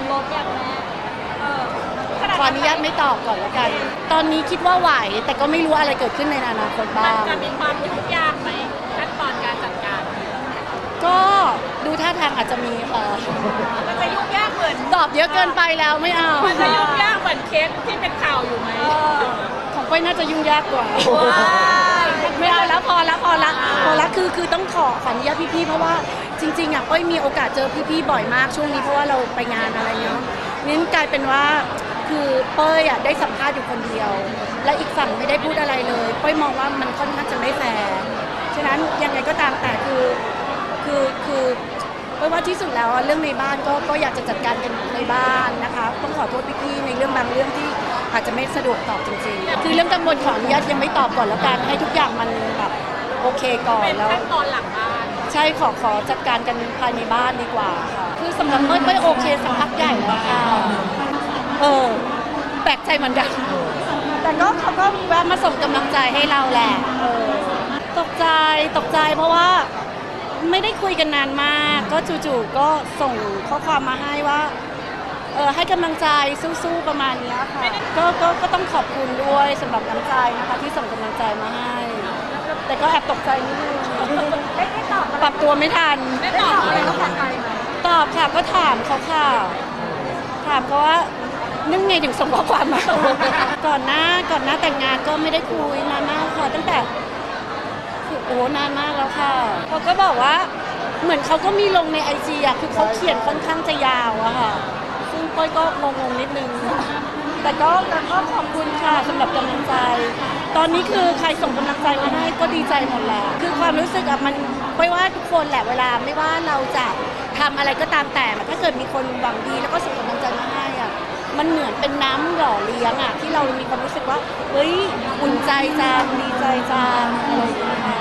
มรสอย่างแม่เออขนาดขออนุญาตไม่ตอบก่อนแล้วกัน ตอนนี้คิดว่าไหว แต่ก็ไม่รู้อะไรเกิดขึ้นในอนาคตมับ้านงจะมีความยุ่งยากไหมขั้นตอนการจัดการ ก็ดูท่าทางอาจจะมีเอ่อมันจะยุ่งยากเหมือนตอบเยอะเกินไปแล้วไม่เอามันจะยุ่งยากเหมือนเคสที่เป็นข่าวอยู่ไหมของก้อยน่าจะยุ่งยากกว่า ว้าย ไม่เอาแล้วพอแล้วพ อละพอละคือคือต้องขอขออนุญาตพี่ๆเพราะว่าจริงๆอะก้อยมีโอกาสเจอพี่ๆบ่อยมากช่วงนี้เพราะว่าเราไปงานอะไรเนาะนี่กลายเป็นว่าคือเป้ยอะได้สัมภาษณ์อยู่คนเดียว และอีกฝั่งไม่ได้พูดอะไรเลยเป้ยมองว่ามันค่อนข้างจะไม่แฟร์ฉะนั้นยังไงก็ตามแต่คือคือคือเป้ยว่าที่สุดแล้วอะเรื่องในบ้านก็ก็อยากจะจัดการกันในบ้านนะคะต้องขอโทษพี่ๆในเรื่องบางเรื่องที่อาจจะไม่สะดวกตอบจริงๆ คือเรื่องกังวลขออนุญาตยังไม่ตอบก่อนแล้วกันให้ทุกอย่างมันแบบ โอเคก่อนเป็นแล้ว ขั้นตอนหลังบ้านใช่ขอขอจัดการกันภายในบ้านดีกว่าค่ะ คือสำหรับเต้ยเต้ยโอเคสักพักใหญ่แล้วค่ะเออแปลกใจเหมือนกันแต่ก็เขาก็แวะมาส่งกำลังใจให้เราแหละเออตกใจตกใจเพราะว่าไม่ได้คุยกันนานมาก ก็จู่ๆก็ส่งข้อความมาให้ว่าเออให้กำลังใจสู้ๆประมาณเนี้ยค่ะก็ก็ก็ต้องขอบคุณด้วยสำหรับน้ำใจนะคะที่ส่งกำลังใจมาให้ แต่ก็แอบตกใจนิดนึงได้ได้ตอบปรับตัวไม่ทัน ได้ตอบอะไรกับใครไหมตอบค่ะก็ถามเขาค่ะ ถามเขาว่านึ่งไงถึงส่งข้อความมา ก่อนหน้าก่อนหน้าแต่งงานก็ไม่ได้คุยนานมากค่ะตั้งแต่คือโอ้นานมากแล้วค่ะเขาก็บอกว่าเหมือนเขาก็มีลงในไอจีอะคือเขาเขียนค่อนข้างจะยาวอะค่ะ ซึ่งก้อยก็งงๆนิดนึง แต่ก็แต่ก็ขอบคุณค่ะสำหรับกำลังใจ ต อนนี้คือใครส่งกำลังใจมาให้ก็ดีใจหมดแล้ว คือความรู้สึกอะมันไม่ว่าทุกคนแหละเวลาไม่ว่าเราจะทำอะไรก็ตามแต่ถ้าเกิดมีคนหวังดีแล้วก็ส่งกำลังใจมาให้อะมันเหมือนเป็นน้ำหล่อเลี้ยงอะที่เรามีความรู้สึกว่าเฮ้ยอุ่นใจจังดีใจจังอะไรอย่างเงี้ยค่ะ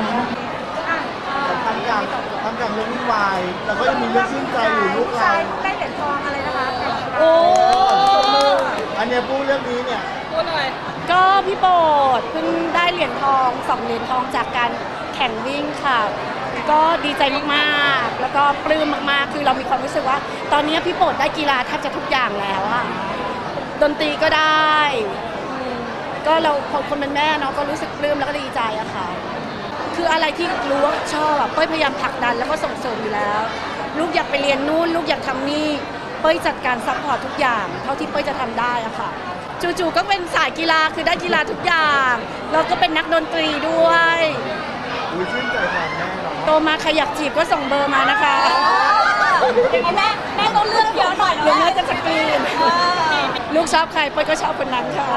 ทำอย่างทำอย่างเรื่องวุ่นวายแล้วก็ยังมีเรื่องชื่นใจอยู่ลูกเราได้เหรียญทองอะไรนะคะ โอ้ อันเนี้ยพูดเรื่องนี้เนี่ยพู ดเลย ก็พี่โบดเพิ่งได้เหรียญทองสองเหรียญทองจากการแข่งวิ่งค่ะ ก็ดีใจมากๆ แล้วก็ปลื้มมากๆ คือเรามีความรู้สึกว่า ตอนนี้พี่โบดได้กีฬาแทบจะทุกอย่างแล้วอะดนตรีก็ได้อืมก็เราคนเป็นแม่เนาะก็รู้สึกปลื้มแล้วก็ดีใจอะค่ะ คืออะไรที่รู้ว่าชอบอะเป้ยพยายามผลักดันแล้วก็ส่งเสริมอยู่แล้ว ลูกอยากไปเรียนนู่น ลูกอยากทำนี่ เป้ยจัดการซัพพอร์ตทุกอย่าง เท่าที่เป้ยจะทำได้อะค่ะ จู่ๆก็เป็นสายกีฬาคือได้กีฬาทุกอย่างแล้วก็เป็นนักดนตรีด้วยอุ้ยชื่นใจแทนแม่เนาะโตมาใครอยากจีบก็ส่งเบอร์มานะคะอย่างนี้แม่แม่ต้องเลือกเยอะหน่อยเดี๋ยวแม่จะสกรีนลูกชอบใครเป้ยก็ชอบคนนั้นค่ะ